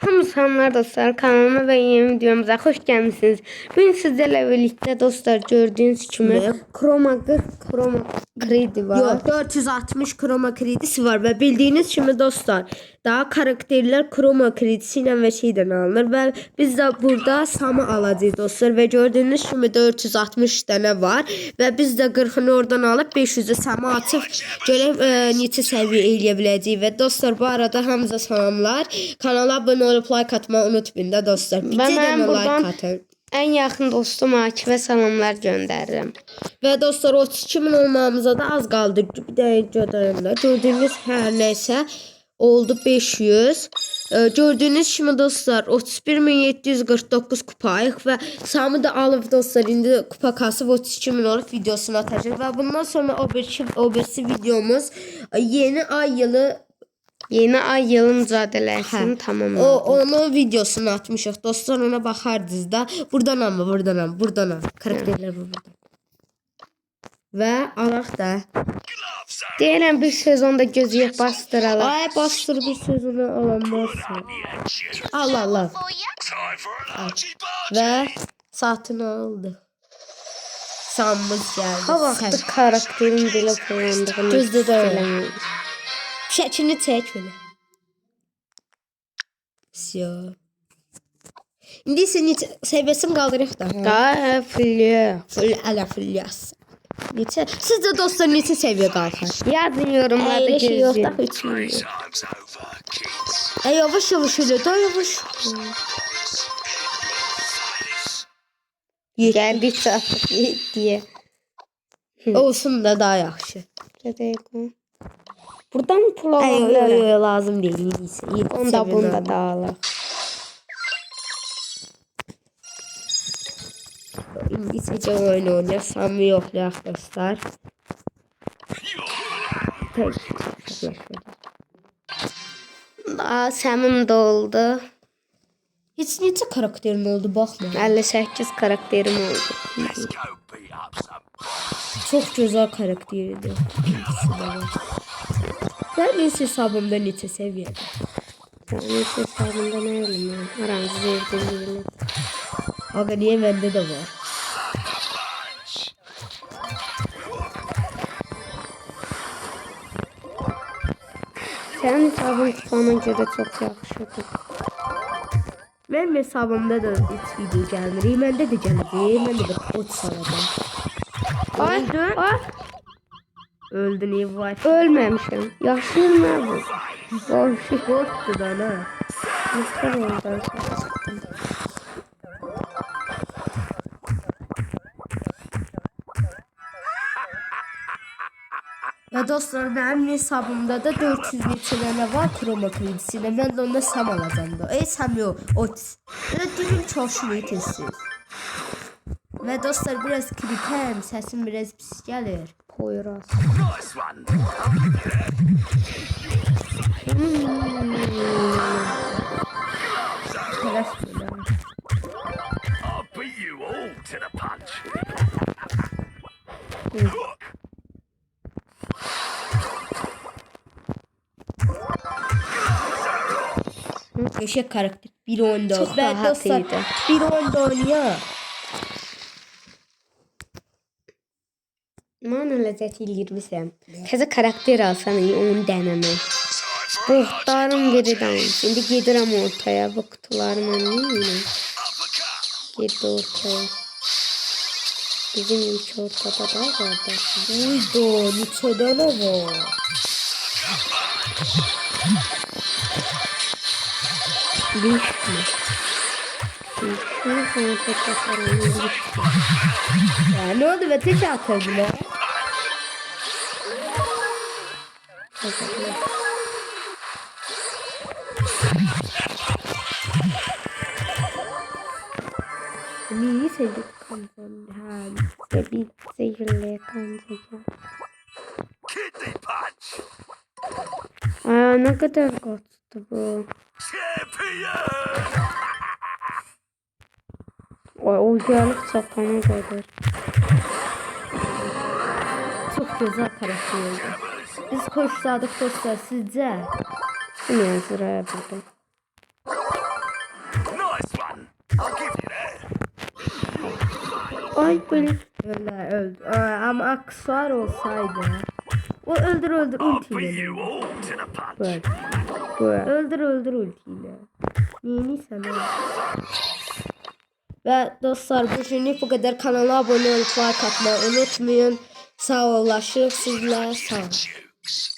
Hamısanlar dostlar kanalıma ve yeni videomuza hoş gelmişsiniz. Bugün sizlerle birlikte dostlar gördüğünüz gibi? Chroma 40 Chroma kredi var. Yok 460 kroma kredisi var ve bildiğiniz kimi dostlar daha karakterler kroma kredisiyle ve şeyden alınır ve biz de burada samı alacağız dostlar ve gördüğünüz kimi 460 tane var ve biz de 40'ını oradan alıp 500'ü samı atıp görüp e, neçə səviyyə eləyə biləcəyik və dostlar bu arada hamıza salamlar. Kanala abunə olub like atmayı unutmayın da dostlar. Bir Ben dənə buradan- like atın. En yakın dostum Akif'e salamlar gönderirim. Və dostlar 32 min olmamıza da az qaldı. Bir dəqiqə gödərəndə gördüyünüz hər nəsə oldu 500. Ee, gördüyünüz kimi dostlar 31749 kupayıq və Sami də alıb dostlar indi kupa kasıb 32 min olub videosunu atacaq və bundan sonra o birisi, o birisi videomuz e, yeni ay yılı Yeni ay yılı mücadelesini Hə. tamamladı. o onun videosunu atmışıq. Dostlar ona baxardınız da. Buradan amma, buradan amma, buradan amma. Karakterlər bu buradan. Və alaq da. Diyelim bir sezonda gözüye bastıralım. Ay bastır bir Allah. Time for an Archie Barchie. Ve saatini aldı. Sanmız geldi. Ha vaxtı karakterin belə kullandığını Gözdə də öyle. eləməyim. Şəklini çək belə. Всё. İndi isə neçə səviyyəsini qaldırıq da. hə? Daha filiye. Full ələ full yaz. Neçə? Sizcə dostlar neçə səviyyə qalxar? Yazın yorumlarda Əylə şey yox da gözləyin. 3 milyon. Time's over, kids. Ey yavaş yavaş elə, da yavaş. Gəldikcə artıq diye. Olsun da daha yaxşı. Gedək. Buradan pul Ay, ala yo, yo, bilərəm. yo, lazım değil. Neyse. iyi, Onda bunda abi. da alaq. İngilizce oyun. Samimi yok arkadaşlar. Daha səmim də oldu. Hiç neçə karakterin oldu baxma. 58 karakterim oldu. Go beat up some. Çok güzel karakteridir. İkisi de var. Ben neyse hesabımda neçə səviyyədə. Yani hesabında ne elim ya? Aranızı zevdirilir. Aga niye bende de var? Punch. Sənin hesabın bana görə çox yaxşıdır. Benim hesabımda da hiç video gelmedi. Bende de gelmedi. Ben de bir ot salacağım. Ay, ay, Öldü niye var? ölməmişəm. Yaşayım nə bu? Boşu. Korktu da ne? Mısır oradan. Ya dostlar benim hesabımda da 400 metrelere var kroma kredisiyle. Ben de onda sam alacağım da. Ey sam yok. Ot. Böyle dilim çoşmuyor tezsiz. Ve dostlar biraz kritem. Sesim biraz pis gelir. Poyraz. Eşek karakter. Bir oyunda. Çok Ben rahat dostlar iyiydi. bir oyunda oynuyor. Mən ləzzət eləyirmişəm. Təzə karakter alsan iyi onu dənəmək. Geri dalmış. İndi gedirəm ortaya. Bu qutuları mən neyim? uppercut. Girdi ortaya. Bizim ilk ortada da. Uydu. Neçə dənə var? Mi? Beş mi? Sonra tekrar aramızda. Ya ne oldu be tek atıldılar. Niye sevdik kansan? Ha. Bir zehirli punch. Aa ne kadar kaçtı bu. Champion. O ucalık çapana kadar. Çok güzel karakter oldu. Biz koştardık dostlar sizce. Hemen sıraya buldum. Ay böyle öyle öldü. Aa, ama aksuar olsaydı. O öldür öldür ultiyle. Bak. Bak. Öldür öldür ultiyle. Yeni sana. Ve dostlar bugünlük bu kadar kanala abone olup like atmayı unutmayın. Sağ olaşırıq sizlə. Sağ olun. weeks